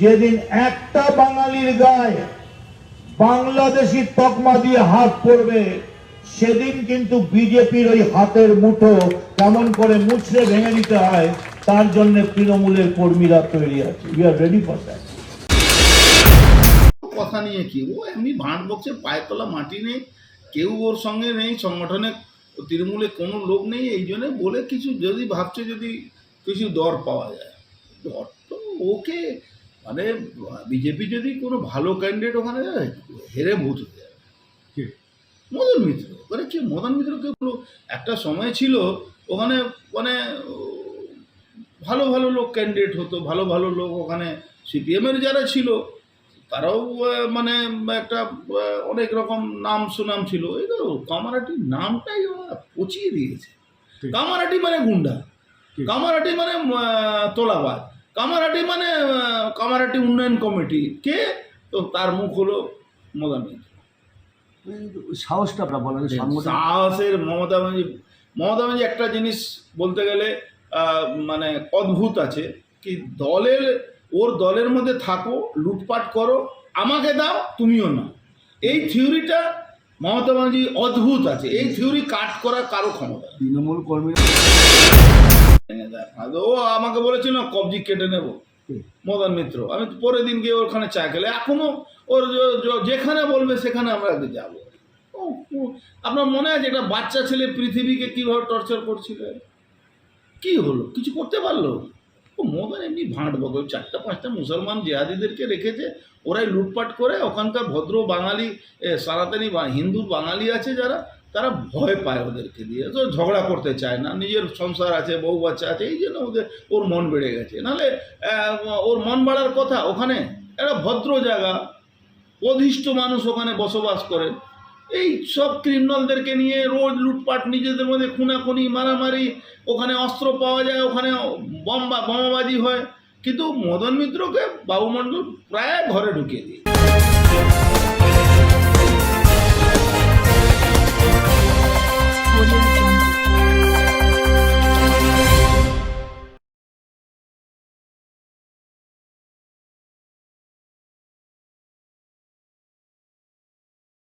যেদিন একটা বাঙালির গায়ে বাংলাদেশি তকমা দিয়ে হাত পড়বে, সেদিন কিন্তু বিজেপির ওই হাতের মুঠো কেমন করে মুছড়ে ভেঙে দিতে হয়, তার জন্য তৃণমূলের কর্মীরা তৈরি আছে। We are ready for that কথা নিয়ে কি? ও এমনি ভাঁট বকছে পায়ে তোলা মাটি নেই, কেউ ওর সঙ্গে নেই, সংগঠনে তৃণমূলে কোনো লোক নেই, এই জন্য বলে কিছু যদি ভাবছে যদি কিছু দর পাওয়া যায়। দর তো ওকে মানে বিজেপি যদি কোনো ভালো ক্যান্ডিডেট ওখানে যায় হেরে ভূত হয়ে যাবে। মদন মিত্র। মানে কি মদন মিত্রকে বলো একটা সময় ছিল ওখানে মানে ভালো ভালো লোক ক্যান্ডিডেট হতো ভালো ভালো লোক ওখানে সিপিএমের যারা ছিল তারাও মানে একটা অনেক রকম নাম সুনাম ছিল। এই তো কামারাটির নামটাই ওরা পচিয়ে দিয়েছে। কামারাটি মানে গুন্ডা। কামারাটি মানে তোলাবাজ। কামারাটি মানে কামারাটি উন্নয়ন কমিটি। কে? তো তার মুখ হলো মিত্র সাহসটা আপনার বলেন সাহসের মমতা ব্যানার্জি মমতা ব্যানার্জি একটা জিনিস বলতে গেলে মানে অদ্ভুত আছে কি দলের ওর দলের মধ্যে থাকো লুটপাট করো আমাকে দাও তুমিও না এই থিওরিটা মমতা ব্যানার্জি অদ্ভুত আছে। এই থিওরি কাট করার কারও ক্ষমতা। তৃণমূল কর্মী ভেঙে ও আমাকে বলেছিল কবজি কেটে নেব। মদন মিত্র। আমি তো পরের দিন গিয়ে ওখানে চা খেলে এখনও ওর যেখানে বলবে সেখানে আমরা যাব। আপনার মনে আছে একটা বাচ্চা ছেলে পৃথিবীকে কীভাবে টর্চার করছিল? কি হলো? কিছু করতে পারল? ও মদন এমনি ভাঁট ওই চারটা পাঁচটা মুসলমান জেহাদিদেরকে রেখেছে, ওরাই লুটপাট করে, ওখানকার ভদ্র বাঙালি বা হিন্দু বাঙালি আছে যারা, তারা ভয় পায় ওদেরকে দিয়ে। তো ঝগড়া করতে চায় না, নিজের সংসার আছে, বউ বাচ্চা আছে, এই জন্য ওদের, ওর মন বেড়ে গেছে। নাহলে ওর মন বাড়ার কথা, ওখানে, একটা ভদ্র জায়গা, অধিষ্ঠ মানুষ ওখানে বসবাস করেন। এই সব ক্রিমিনালদেরকে নিয়ে রোজ লুটপাট, নিজেদের মধ্যে খুনাখুনি, মারামারি, ওখানে অস্ত্র পাওয়া যায়, ওখানে বম্বা, বোমাবাজি হয়। কিন্তু মদন মিত্রকে বাবুমণ্ডল প্রায় ঘরে ঢুকিয়ে দিয়েছে।